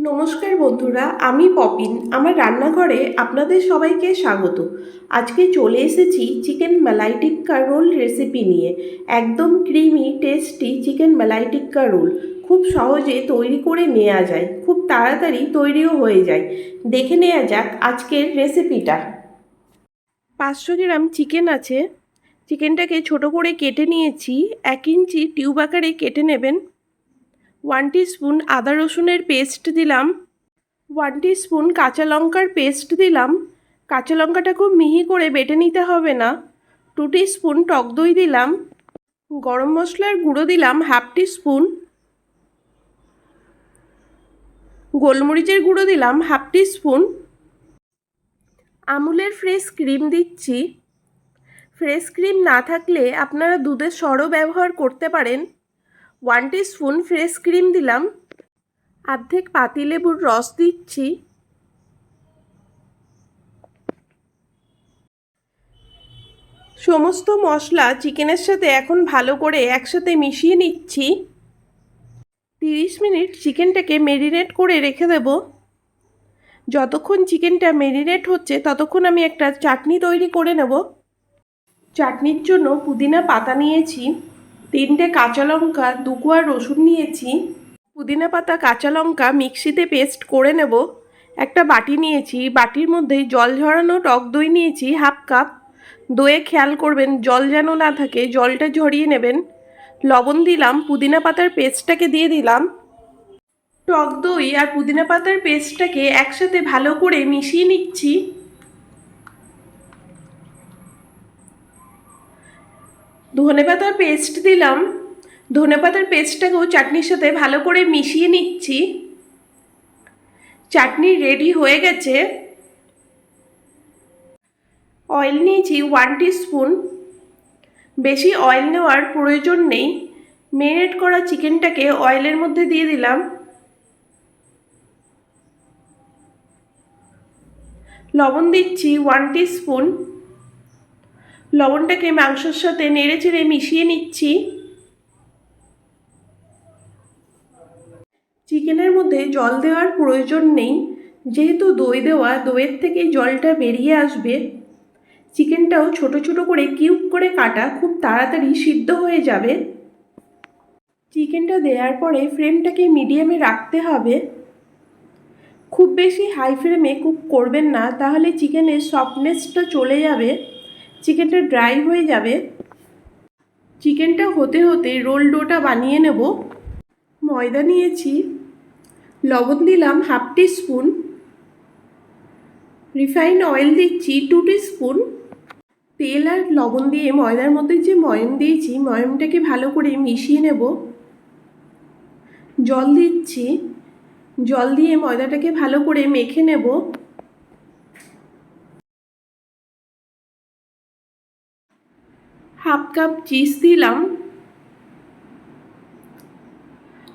নমস্কার বন্ধুরা, আমি পপিন। আমার রান্নাঘরে আপনাদের সবাইকে স্বাগত। আজকে চলে এসেছি chicken malai tikka roll recipe নিয়ে। একদম creamy, tasty chicken malai tikka roll. খুব সহজে তৈরি করে নেওয়া যায়। খুব তাড়াতাড়ি তৈরিও হয়ে যায়। দেখে নেওয়া যাক আজকের রেসিপিটা। পাঁচশো গ্রাম চিকেন আছে। চিকেনটাকে ছোট করে কেটে নিয়েছি। এক ইঞ্চি টিউব আকারে কেটে নেবেন। ওয়ান স্পুন আদা রসুনের পেস্ট দিলাম। ওয়ান স্পুন কাঁচা লঙ্কার পেস্ট দিলাম। কাঁচা লঙ্কাটা খুব মিহি করে বেটে নিতে হবে না। টু স্পুন টক দই দিলাম। গরম মশলার গুঁড়ো দিলাম হাফ স্পুন গোলমরিচের গুঁড়ো দিলাম হাফ স্পুন আমুলের ফ্রেশ ক্রিম দিচ্ছি। ফ্রেশ ক্রিম না থাকলে আপনারা দুধের সরও ব্যবহার করতে পারেন। ওয়ান স্পুন ফ্রেশ ক্রিম দিলাম। অর্ধেক পাতিলেবুর রস দিচ্ছি। সমস্ত মশলা চিকেনের সাথে এখন ভালো করে একসাথে মিশিয়ে নিচ্ছি। তিরিশ মিনিট চিকেনটাকে মেরিনেট করে রেখে দেব। যতক্ষণ চিকেনটা মেরিনেট হচ্ছে, ততক্ষণ আমি একটা চাটনি তৈরি করে নেব। চাটনির জন্য পুদিনা পাতা নিয়েছি। তিনটে কাঁচা লঙ্কা, দু কোয়া রসুন নিয়েছি। পুদিনা পাতা, কাঁচা লঙ্কা মিক্সিতে পেস্ট করে নেব। একটা বাটি নিয়েছি, বাটির মধ্যে জল ঝরানো টক দই নিয়েছি, হাফ কাপ। দইয়ে খেয়াল করবেন, জল যেন না থাকে, জলটা ঝরিয়ে নেবেন। লবণ দিলাম, পুদিনা পাতার পেস্টটাকে দিয়ে দিলাম। টক দই আর পুদিনা পাতার পেস্টটাকে একসাথে ভালো করে মিশিয়ে নিচ্ছি। ধনে পাতার পেস্ট দিলাম। ধনে পাতার পেস্টটাকেও চাটনির সাথে ভালো করে মিশিয়ে নিচ্ছি। চাটনি রেডি হয়ে গেছে। অয়েল নিয়েছি ওয়ান স্পুন বেশি অয়েল নেওয়ার প্রয়োজন নেই। মেরিনেট করা চিকেনটাকে অয়েলের মধ্যে দিয়ে দিলাম। লবণ দিচ্ছি ওয়ান স্পুন লবণটাকে মাংসর সাথে নেড়ে চেড়ে মিশিয়ে নিচ্ছি। চিকেনের মধ্যে জল দেওয়ার প্রয়োজন নেই। যেহেতু দই দেওয়া, দইয়ের থেকে জলটা বেরিয়ে আসবে। চিকেনটাও ছোট ছোট করে কিউব করে কাটা, খুব তাড়াতাড়ি সিদ্ধ হয়ে যাবে। চিকেনটা দেওয়ার পরে ফ্লেমটাকে মিডিয়ামে রাখতে হবে। খুব বেশি হাই ফ্লেমে কুক করবেন না, তাহলে চিকেনের সফটনেসটা চলে যাবে। চিকেনটা ড্রাই হয়ে যাবে। চিকেনটা হতে হতে রোল ডোটা বানিয়ে নেব। ময়দা নিয়েছি। লবণ দিলাম half teaspoon refine oil দিচ্ছি টু টি স্পুন তেল আর লবণ দিয়ে ময়দার মধ্যে যে ময়ম দিয়েছি, ময়মটাকে ভালো করে মিশিয়ে নেব। জল দিচ্ছি। জল দিয়ে ময়দাটাকে ভালো করে মেখে নেব। হাফ কাপ চিজ দিলাম।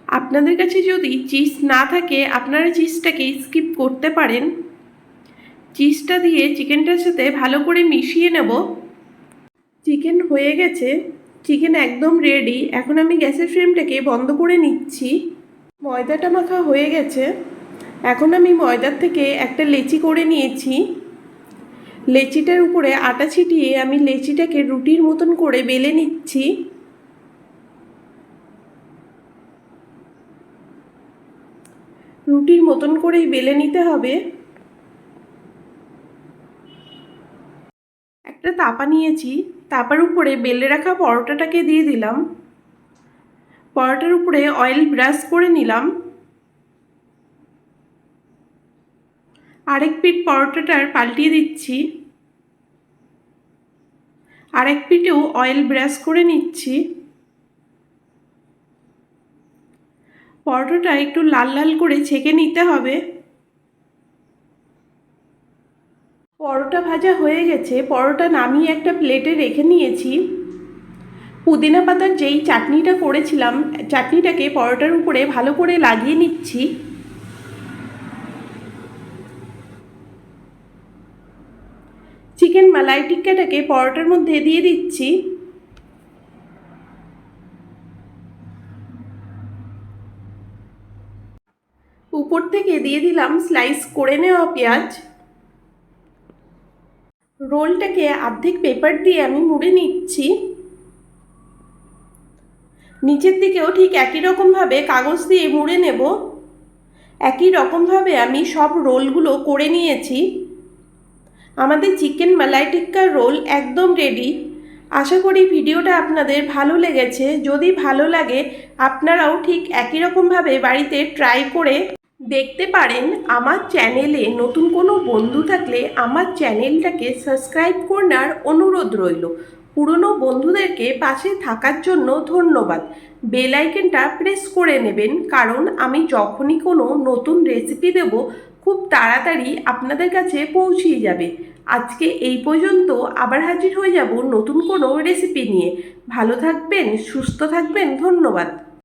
আপনাদের কাছে যদি চিজ না থাকে, আপনারা চিজটাকে স্কিপ করতে পারেন। চিজটা দিয়ে চিকেনটার সাথে ভালো করে মিশিয়ে নেব। চিকেন হয়ে গেছে। চিকেন একদম রেডি এখন আমি গ্যাসের ফ্লেমটাকে বন্ধ করে নিচ্ছি। ময়দাটা মাখা হয়ে গেছে। এখন আমি ময়দার থেকে একটা লেচি করে নিয়েছি। লেচিটার উপরে আটা ছিটিয়ে আমি লেচিটাকে রুটির মতন করে বেলে নিচ্ছি। রুটির মতন করেই বেলে নিতে হবে। একটা তাপা নিয়েছি, তাপার উপরে বেলে রাখা পরোটাটাকে দিয়ে দিলাম। পরোটার উপরে অয়েল ব্রাশ করে নিলাম। আরেক পিঠ পরোটাটার পাল্টিয়ে দিচ্ছি। আরেক পিঠেও অয়েল ব্রাশ করে নিচ্ছি। পরোটাটা একটু লাল লাল করে ছেঁকে নিতে হবে। পরোটা ভাজা হয়ে গেছে। পরোটা নামিয়ে একটা প্লেটে রেখে নিয়েছি। পুদিনা পাতার যেই চাটনিটা করেছিলাম, চাটনিটাকে পরোটার উপরে ভালো করে লাগিয়ে নিচ্ছি। চিকেন মালাই টিক্কাটাকে পরোটার মধ্যে দিয়ে দিচ্ছি। উপর থেকে দিয়ে দিলাম স্লাইস করে নেওয়া পেঁয়াজ। রোলটাকে অর্ধেক পেপার দিয়ে আমি মুড়ে নিচ্ছি। নিচের দিকেও ঠিক একই রকমভাবে কাগজ দিয়ে মুড়ে নেব। একই রকমভাবে আমি সব রোলগুলো করে নিয়েছি। আমাদের চিকেন মালাই টিক্কার রোল একদম রেডি আশা করি ভিডিওটা আপনাদের ভালো লেগেছে। যদি ভালো লাগে, আপনারাও ঠিক একই রকমভাবে বাড়িতে ট্রাই করে দেখতে পারেন আমার চ্যানেলে নতুন কোনো বন্ধু থাকলে আমার চ্যানেলটাকে সাবস্ক্রাইব করার অনুরোধ রইল। পুরনো বন্ধুদেরকে পাশে থাকার জন্য ধন্যবাদ। বেল আইকনটা প্রেস করে নেবেন, কারণ আমি যখনই কোনো নতুন রেসিপি দেব খুব তাড়াতাড়ি আপনাদের কাছে পৌঁছিয়ে যাবে। আজকে এই পর্যন্ত আবার হাজির হয়ে যাব নতুন কোনো রেসিপি নিয়ে। ভালো থাকবেন, সুস্থ থাকবেন, ধন্যবাদ।